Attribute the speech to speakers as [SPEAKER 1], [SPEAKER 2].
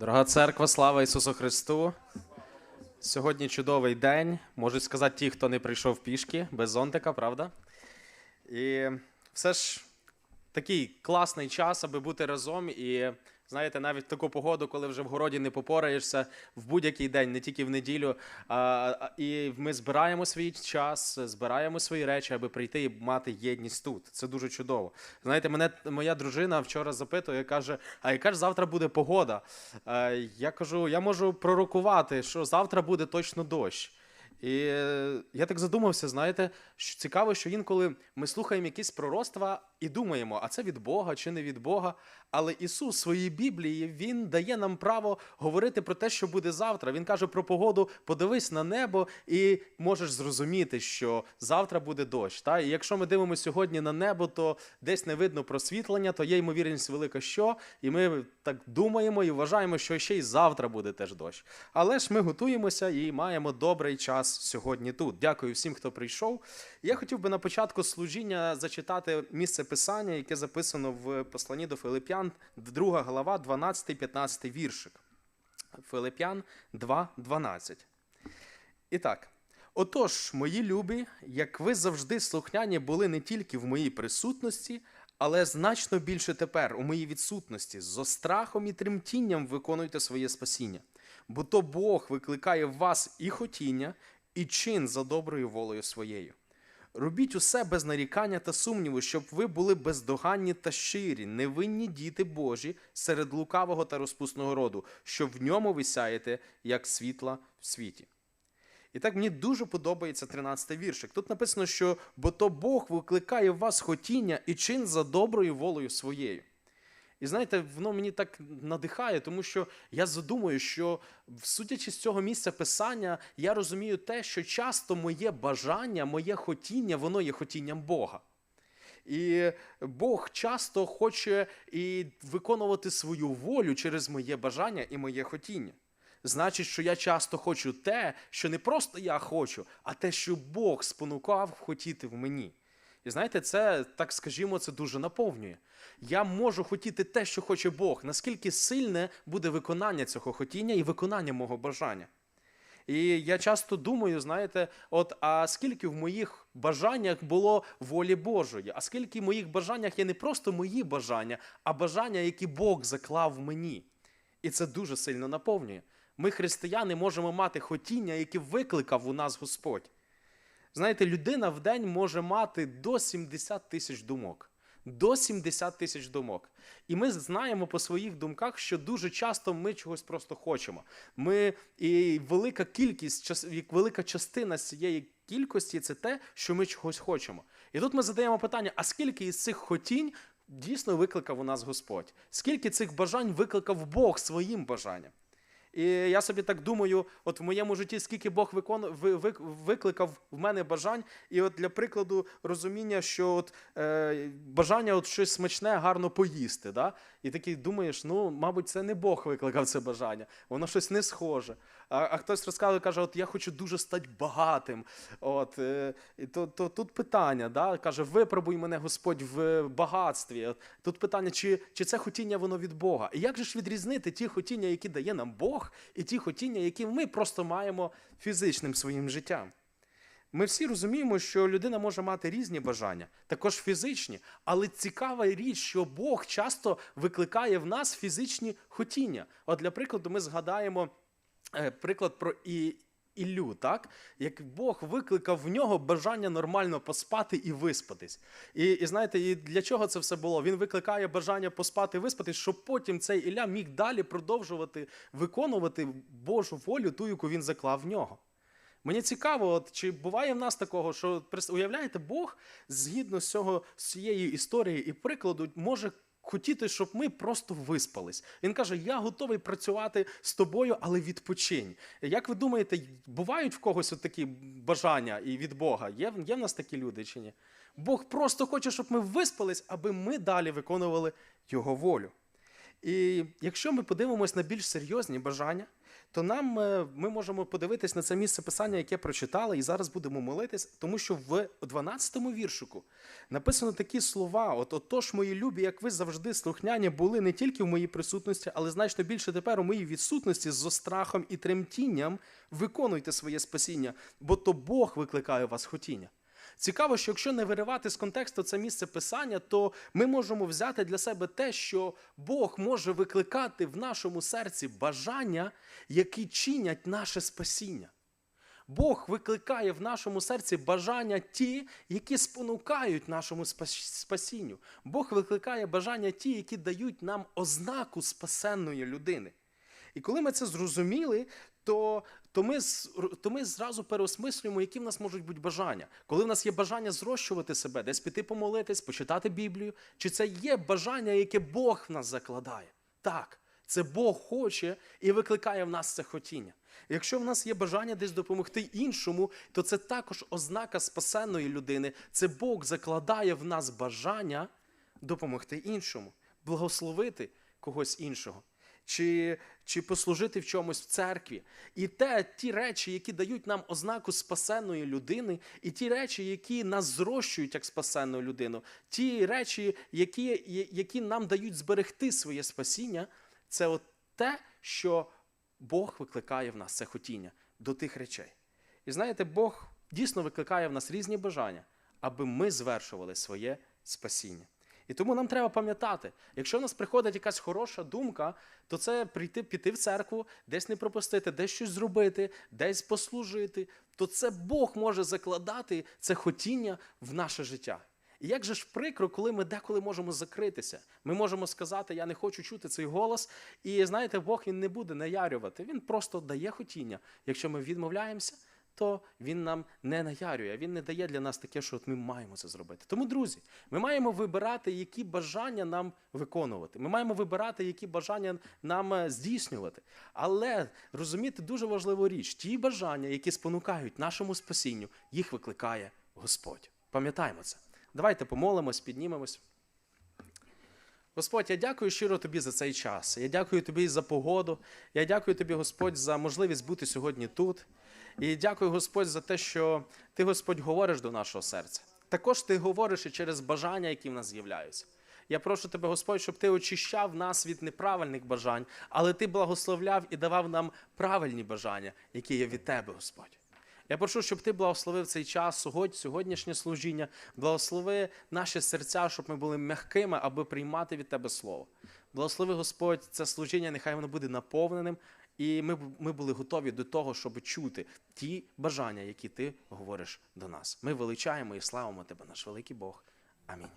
[SPEAKER 1] Дорога церква, слава Ісусу Христу! Сьогодні чудовий день. Можуть сказати ті, хто не прийшов пішки, без зонтика, правда? І все ж такий класний час, аби бути разом. І знаєте, навіть таку погоду, коли вже в городі не попораєшся в будь-який день, не тільки в неділю. А, а- і ми збираємо свій час, збираємо свої речі, аби прийти і мати єдність тут. Це дуже чудово. Знаєте, мене моя дружина вчора запитує, каже: а яка ж завтра буде погода? Е, Я кажу, я можу пророкувати, що завтра буде точно дощ. І е, я так задумався, знаєте, що цікаво, що інколи ми слухаємо якісь пророцтва і думаємо, а це від Бога чи не від Бога. Але Ісус в своїй Біблії Він дає нам право говорити про те, що буде завтра. Він каже про погоду: подивись на небо, і можеш зрозуміти, що завтра буде дощ. Та? І якщо ми дивимося сьогодні на небо, то десь не видно просвітлення, то є ймовірність велика, що, і ми так думаємо і вважаємо, що ще й завтра буде теж дощ. Але ж ми готуємося і маємо добрий час сьогодні тут. Дякую всім, хто прийшов. Я хотів би на початку служіння зачитати місце писання, яке записано в посланні до Филип'ян, 2 глава, 12-15 віршик. Филип'ян 2.12. І так. Отож, мої любі, як ви завжди слухняні були не тільки в моїй присутності, але значно більше тепер, у моїй відсутності, з острахом і тремтінням виконуйте своє спасіння. Бо то Бог викликає в вас і хотіння, і чин за доброю волею своєю. Робіть усе без нарікання та сумніву, щоб ви були бездоганні та щирі, невинні діти Божі серед лукавого та розпусного роду, що в ньому ви сяєте, як світла в світі. І так мені дуже подобається 13 віршик. Тут написано, що бо то Бог викликає в вас хотіння і чин за доброю волею своєю. І знаєте, воно мені так надихає, тому що я задумую, що судячи з цього місця писання, я розумію те, що часто моє бажання, моє хотіння, воно є хотінням Бога. І Бог часто хоче і виконувати свою волю через моє бажання і моє хотіння. Значить, що я часто хочу те, що не просто я хочу, а те, що Бог спонукав хотіти в мені. І знаєте, це, так скажімо, це дуже наповнює. Я можу хотіти те, що хоче Бог, наскільки сильне буде виконання цього хотіння і виконання мого бажання. І я часто думаю, знаєте, от а скільки в моїх бажаннях було волі Божої, а скільки в моїх бажаннях є не просто мої бажання, а бажання, які Бог заклав мені. І це дуже сильно наповнює. Ми, християни, можемо мати хотіння, яке викликав у нас Господь. Знаєте, людина в день може мати до 70 тисяч думок. До 70 тисяч думок. І ми знаємо по своїх думках, що дуже часто ми чогось просто хочемо. Ми і велика кількість, час- і велика частина з цієї кількості це те, що ми чогось хочемо. І тут ми задаємо питання: а скільки із цих хотінь дійсно викликав у нас Господь? Скільки цих бажань викликав Бог своїм бажанням? І я собі так думаю, от в моєму житті, скільки Бог викон... ви- ви- викликав в мене бажань, і от для прикладу розуміння, що от, е, бажання от щось смачне, гарно поїсти. Да? І такий думаєш, ну, мабуть, це не Бог викликав це бажання, воно щось не схоже. А, а хтось розказує, каже, от я хочу дуже стати багатим. От, е, і то, то тут питання, да? каже, випробуй мене Господь в багатстві. От, тут питання, чи, чи це хотіння воно від Бога? І як же ж відрізнити ті хотіння, які дає нам Бог, і ті хотіння, які ми просто маємо фізичним своїм життям? Ми всі розуміємо, що людина може мати різні бажання, також фізичні, але цікава річ, що Бог часто викликає в нас фізичні хотіння. От для прикладу, ми згадаємо е, приклад про і. Іллю, так? Як Бог викликав в нього бажання нормально поспати і виспатись. І, і знаєте, і для чого це все було? Він викликає бажання поспати і виспатись, щоб потім цей Ілля міг далі продовжувати виконувати Божу волю, ту, яку він заклав в нього. Мені цікаво, от, чи буває в нас такого, що уявляєте, Бог згідно з цього з цієї історії і прикладу може хотіти, щоб ми просто виспались. Він каже: Я готовий працювати з тобою, але відпочинь. Як ви думаєте, бувають в когось от такі бажання і від Бога? Є, є в нас такі люди чи ні? Бог просто хоче, щоб ми виспались, аби ми далі виконували Його волю. І якщо ми подивимось на більш серйозні бажання, то нам е, ми можемо подивитись на це місце писання, яке прочитали, і зараз будемо молитись, тому що в 12-му віршику написано такі слова: от отож, мої любі, як ви завжди слухняні були не тільки в моїй присутності, але значно більше тепер у моїй відсутності з страхом і тремтінням виконуйте своє спасіння, бо то Бог викликає у вас хотіння. Цікаво, що якщо не виривати з контексту це місце писання, то ми можемо взяти для себе те, що Бог може викликати в нашому серці бажання, які чинять наше спасіння. Бог викликає в нашому серці бажання ті, які спонукають нашому спасінню. Бог викликає бажання ті, які дають нам ознаку спасенної людини. І коли ми це зрозуміли, то, то, ми, то ми зразу переосмислюємо, які в нас можуть бути бажання. Коли в нас є бажання зрощувати себе, десь піти помолитись, почитати Біблію, чи це є бажання, яке Бог в нас закладає? Так, це Бог хоче і викликає в нас це хотіння. Якщо в нас є бажання десь допомогти іншому, то це також ознака спасенної людини. Це Бог закладає в нас бажання допомогти іншому, благословити когось іншого. Чи, чи послужити в чомусь в церкві. І те, ті речі, які дають нам ознаку спасенної людини, і ті речі, які нас зрощують як спасенну людину, ті речі, які, які нам дають зберегти своє спасіння, це от те, що Бог викликає в нас це хотіння до тих речей. І знаєте, Бог дійсно викликає в нас різні бажання, аби ми звершували своє спасіння. І тому нам треба пам'ятати, якщо в нас приходить якась хороша думка, то це прийти, піти в церкву, десь не пропустити, десь щось зробити, десь послужити, то це Бог може закладати це хотіння в наше життя. І як же ж прикро, коли ми деколи можемо закритися. Ми можемо сказати, я не хочу чути цей голос. І знаєте, Бог він не буде наярювати. Він просто дає хотіння. Якщо ми відмовляємося, то він нам не наярює. Він не дає для нас таке, що от ми маємо це зробити. Тому, друзі, ми маємо вибирати, які бажання нам виконувати. Ми маємо вибирати, які бажання нам е, здійснювати. Але розуміти дуже важливу річ: ті бажання, які спонукають нашому спасінню, їх викликає Господь. Пам'ятаємо це. Давайте помолимось, піднімемось. Господь, я дякую щиро тобі за цей час. Я дякую тобі за погоду. Я дякую тобі, Господь, за можливість бути сьогодні тут. І дякую, Господь, за те, що ти, Господь, говориш до нашого серця. Також ти говориш і через бажання, які в нас з'являються. Я прошу тебе, Господь, щоб ти очищав нас від неправильних бажань, але ти благословляв і давав нам правильні бажання, які є від тебе, Господь. Я прошу, щоб ти благословив цей час, сьогодні, сьогоднішнє служіння, благослови наші серця, щоб ми були м'якими, аби приймати від тебе слово. Благослови Господь, це служіння, нехай воно буде наповненим, і ми, ми були готові до того, щоб чути ті бажання, які ти говориш до нас. Ми величаємо і славимо тебе, наш великий Бог. Амінь.